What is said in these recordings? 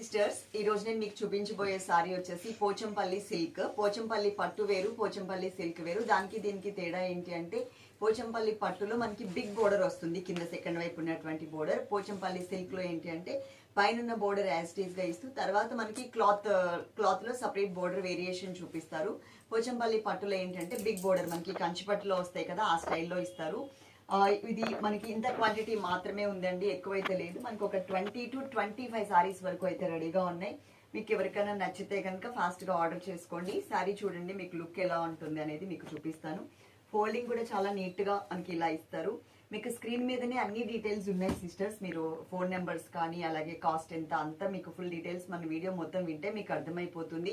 Sisters ఈ రోజు నేను మీకు చూపించబోయే సారీ వచ్చేసి పోచంపల్లి సిల్క్ పోచంపల్లి పట్టు వేరు పోచంపల్లి సిల్క్ వేరు. దానికి దీనికి తేడా ఏంటి అంటే పోచంపల్లి పట్టులో మనకి బిగ్ బోర్డర్ వస్తుంది కింద సెకండ్ వైపు ఉన్నటువంటి బోర్డర్ పోచంపల్లి సిల్క్లో ఏంటి అంటే పైన బోర్డర్ యాజిటీస్గా ఇస్తూ తర్వాత మనకి క్లాత్ క్లాత్లో సపరేట్ బోర్డర్ వేరియేషన్ చూపిస్తారు. పోచంపల్లి పట్టులో ఏంటంటే బిగ్ బోర్డర్ మనకి కంచిపట్టులో వస్తాయి కదా ఆ స్టైల్లో ఇస్తారు. ఇది మనకి ఇంత క్వాంటిటీ మాత్రమే ఉందండి ఎక్కువైతే లేదు. మనకు ఒక twenty two twenty five saris వరకు అయితే రెడీగా ఉన్నాయి. మీకు ఎవరికైనా నచ్చితే కనుక ఫాస్ట్గా ఆర్డర్ చేసుకోండి. సారీ చూడండి మీకు లుక్ ఎలా ఉంటుంది అనేది మీకు చూపిస్తాను. ఫోల్డింగ్ కూడా చాలా నీట్గా మనకి ఇలా ఇస్తారు. మీకు స్క్రీన్ మీదనే అన్ని డీటెయిల్స్ ఉన్నాయి సిస్టర్స్ మీరు ఫోన్ నెంబర్స్ కానీ అలాగే కాస్ట్ ఎంత అంతా మీకు ఫుల్ డీటెయిల్స్ మన వీడియో మొత్తం వింటే మీకు అర్థమైపోతుంది.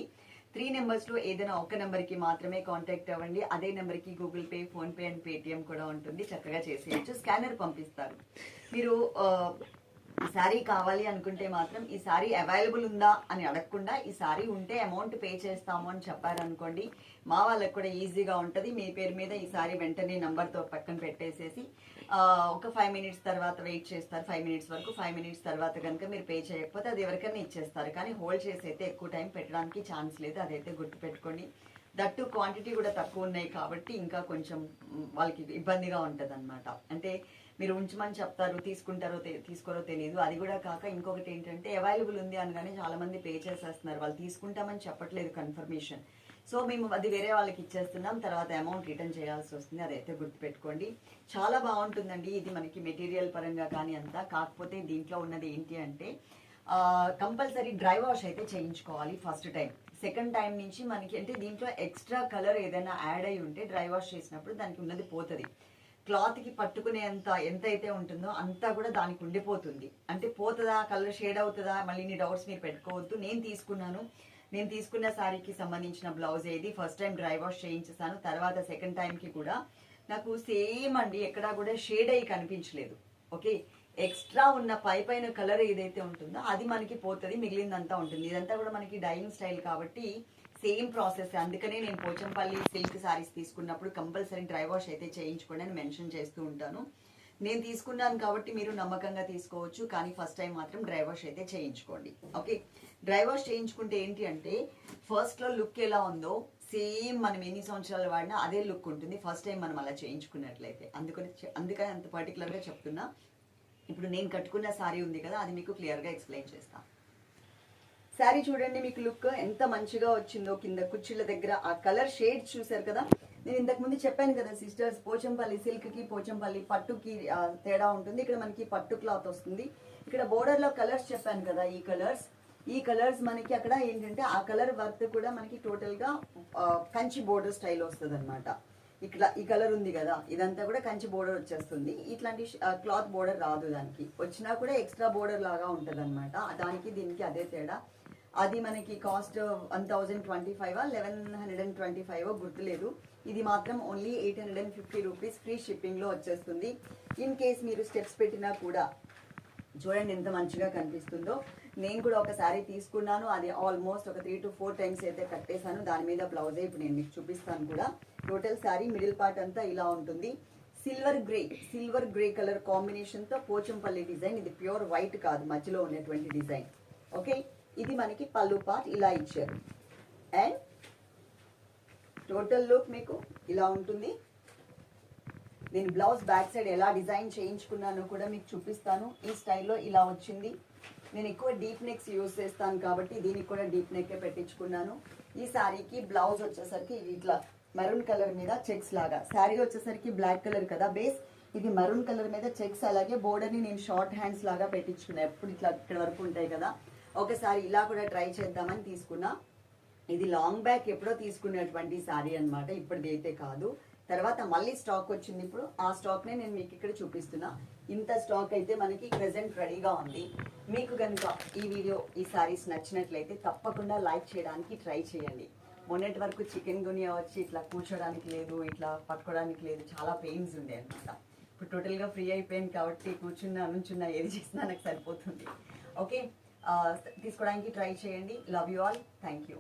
త్రీ నెంబర్స్లో ఏదైనా ఒక నెంబర్కి మాత్రమే కాంటాక్ట్ అవ్వండి. అదే నెంబర్కి Google Pay PhonePe and Paytm కూడా ఉంటుంది. చక్కగా చేసేయచ్చు. స్కానర్ పంపిస్తారు. మీరు ఈ శారీ కావాలి అనుకుంటే మాత్రం ఈ శారీ అవైలబుల్ ఉందా అని అడగకుండా ఈ శారీ ఉంటే అమౌంట్ పే చేస్తాము అని చెప్పారనుకోండి మా వాళ్ళకి కూడా ఈజీగా ఉంటుంది. మీ పేరు మీద ఈ శారీ వెంటనే నంబర్తో పక్కన పెట్టేసేసి ఒక ఫైవ్ మినిట్స్ తర్వాత వెయిట్ చేస్తారు. ఫైవ్ మినిట్స్ వరకు ఫైవ్ మినిట్స్ తర్వాత కనుక మీరు పే చేయకపోతే అది ఎవరికైనా ఇచ్చేస్తారు. కానీ హోల్డ్ చేసి అయితే ఎక్కువ టైం పెట్టడానికి ఛాన్స్ లేదు. అదైతే గుర్తుపెట్టుకోండి. దట్టు క్వాంటిటీ కూడా తక్కువ ఉన్నాయి కాబట్టి ఇంకా కొంచెం వాళ్ళకి ఇబ్బందిగా ఉంటుంది అంటే మీరు ఉంచమని చెప్తారు తీసుకుంటారో తె- తీసుకోరో తెలియదు అది కూడా కాక ఇంకొకటి ఏంటంటే అవైలబుల్ ఉంది అనగానే చాలా మంది పే చేసేస్తున్నారు. వాళ్ళు తీసుకుంటామని చెప్పట్లేదు కన్ఫర్మేషన్ సో మేము అది వేరే వాళ్ళకి ఇచ్చేస్తున్నాం. తర్వాత అమౌంట్ రిటర్న్ చేయాల్సి వస్తుంది. అదైతే గుర్తుపెట్టుకోండి. చాలా బాగుంటుందండి. ఇది మనకి మెటీరియల్ పరంగా కానీ అంతా. కాకపోతే దీంట్లో ఉన్నది ఏంటి అంటే కంపల్సరీ డ్రై వాష్ అయితే చేయించుకోవాలి ఫస్ట్ టైం సెకండ్ టైం నుంచి మనకి అంటే దీంట్లో ఎక్స్ట్రా కలర్ ఏదైనా యాడ్ అయి ఉంటే డ్రై వాష్ చేసినప్పుడు దానికి ఉన్నది పోతుంది. క్లాత్కి పట్టుకునేంత ఎంత అయితే ఉంటుందో అంతా కూడా దానికి ఉండిపోతుంది. అంటే పోతుందా కలర్ షేడ్ అవుతుందా మళ్ళీ నీ డౌట్స్ మీరు పెట్టుకోవద్దు. నేను తీసుకున్నాను. నేను తీసుకున్న శారీకి సంబంధించిన బ్లౌజ్ ఏది? ఫస్ట్ టైం డ్రై వాష్ చేయించేసాను తర్వాత సెకండ్ టైంకి కూడా నాకు సేమ్ అండి ఎక్కడా కూడా షేడ్ అయ్యి కనిపించలేదు. ఓకే? ఎక్స్ట్రా ఉన్న పై పైన కలర్ ఏదైతే ఉంటుందో అది మనకి పోతుంది మిగిలిందంతా ఉంటుంది. ఇదంతా కూడా మనకి డైయింగ్ స్టైల్ కాబట్టి సేమ్ ప్రాసెస్. అందుకనే నేను పోచంపల్లి సిల్క్ శారీస్ తీసుకున్నప్పుడు కంపల్సరీ డ్రై వాష్ అయితే చేయించుకోండి అని మెన్షన్ చేస్తూ ఉంటాను. నేను తీసుకున్నాను కాబట్టి మీరు నమ్మకంగా తీసుకోవచ్చు కానీ ఫస్ట్ టైం మాత్రం డ్రై వాష్ అయితే చేయించుకోండి. ఓకే? డ్రై వాష్ చేయించుకుంటే ఏంటి అంటే ఫస్ట్లో లుక్ ఎలా ఉందో సేమ్ మనం ఎన్ని సంవత్సరాలు వాడినా అదే లుక్ ఉంటుంది. ఫస్ట్ టైం మనం అలా చేయించుకున్నట్లయితే. అందుకని అందుకని అంత పర్టికులర్గా చెప్తున్నా. ఇప్పుడు నేను కట్టుకున్న శారీ ఉంది కదా అది మీకు క్లియర్గా ఎక్స్ప్లెయిన్ చేస్తాను శారీ చూడండి మీకు లుక్ ఎంత మంచిగా వచ్చిందో కింద కుర్చీల దగ్గర. ఆ కలర్ షేడ్ చూసారు కదా? నేను ఇంతకు ముందు చెప్పాను కదా సిస్టర్స్ పోచంపల్లి సిల్క్కి పోచంపల్లి పట్టుకి తేడా ఉంటుంది. ఇక్కడ మనకి పట్టు క్లాత్ వస్తుంది. ఇక్కడ బోర్డర్లో కలర్స్ చెప్పాను కదా ఈ కలర్స్. ఈ కలర్స్ మనకి అక్కడ ఏంటంటే ఆ కలర్ వర్క్ కూడా మనకి టోటల్గా కంచి బోర్డర్ స్టైల్ వస్తుంది అనమాట ఇక్కడ ఈ కలర్ ఉంది కదా ఇదంతా కూడా కంచి బోర్డర్ వచ్చేస్తుంది. ఇట్లాంటి క్లాత్ బోర్డర్ రాదు దానికి. వచ్చినా కూడా ఎక్స్ట్రా బోర్డర్ లాగా ఉంటది దానికి దీనికి అదే తేడా. అది మనకి cost one thousand twenty five eleven hundred and twenty five గుర్తులేదు. ఇది మాత్రం only eight hundred and fifty rupees free షిప్పింగ్లో వచ్చేస్తుంది. ఇన్ కేస్ మీరు స్టెప్స్ పెట్టినా కూడా చూడండి ఎంత మంచిగా కనిపిస్తుందో. నేను కూడా ఒక శారీ తీసుకున్నాను. అది ఆల్మోస్ట్ ఒక త్రీ టు ఫోర్ టైమ్స్ అయితే కట్టేశాను. దాని మీద బ్లౌజే ఇప్పుడు నేను మీకు చూపిస్తాను కూడా. టోటల్ శారీ మిడిల్ పార్ట్ అంతా ఇలా ఉంటుంది. Silver grey silver grey colour కాంబినేషన్తో పోచంపల్లి డిజైన్ ఇది ప్యూర్ వైట్ కాదు మధ్యలో ఉన్నటువంటి డిజైన్ ఓకే ఇది మనకి పళ్ళు పార్ట్ ఇలా ఇచ్చారు. అండ్ టోటల్ లుక్ మీకు ఇలా ఉంటుంది. నేను బ్లౌజ్ బ్యాక్ సైడ్ ఎలా డిజైన్ చేయించుకున్నానో కూడా మీకు చూపిస్తాను. ఈ స్టైల్లో ఇలా వచ్చింది. నేను ఎక్కువ డీప్ నెక్స్ యూజ్ చేస్తాను కాబట్టి దీనికి కూడా డీప్ నెక్ పెట్టించుకున్నాను. ఈ శారీకి బ్లౌజ్ వచ్చేసరికి ఇట్లా మెరూన్ కలర్ మీద చెక్స్ లాగా. శారీ వచ్చేసరికి బ్లాక్ కలర్ కదా బేస్ ఇది మెరూన్ కలర్ మీద చెక్స్ అలాగే బోర్డర్ని నేను షార్ట్ హ్యాండ్స్ లాగా పెట్టించుకున్నాను ఎప్పుడు ఇట్లా ఇక్కడ వరకు ఉంటాయి కదా. ఒకసారి ఇలా కూడా ట్రై చేద్దామని తీసుకున్నా. ఇది లాంగ్ బ్యాక్ ఎప్పుడో తీసుకున్నటువంటి శారీ అన్నమాట ఇప్పటిదైతే అయితే కాదు. తర్వాత మళ్ళీ స్టాక్ వచ్చింది ఇప్పుడు. ఆ స్టాక్నే నేను మీకు ఇక్కడ చూపిస్తున్నా. ఇంత స్టాక్ అయితే మనకి ప్రజెంట్ రెడీగా ఉంది. మీకు కనుక ఈ వీడియో ఈ సారీస్ నచ్చినట్లయితే తప్పకుండా లైక్ చేయడానికి ట్రై చేయండి. మొన్నటి వరకు చికెన్ గునియా వచ్చి ఇట్లా కూర్చోడానికి లేదు ఇట్లా పట్టుకోవడానికి లేదు చాలా పెయిన్స్ ఉండే అనమాట ఇప్పుడు టోటల్గా ఫ్రీ అయిపోయింది కాబట్టి కూర్చున్నా నుంచున్నా ఏది చేసినా నాకు సరిపోతుంది. ఓకే? తీసుకోవడానికి ట్రై చేయండి. Love you all thank you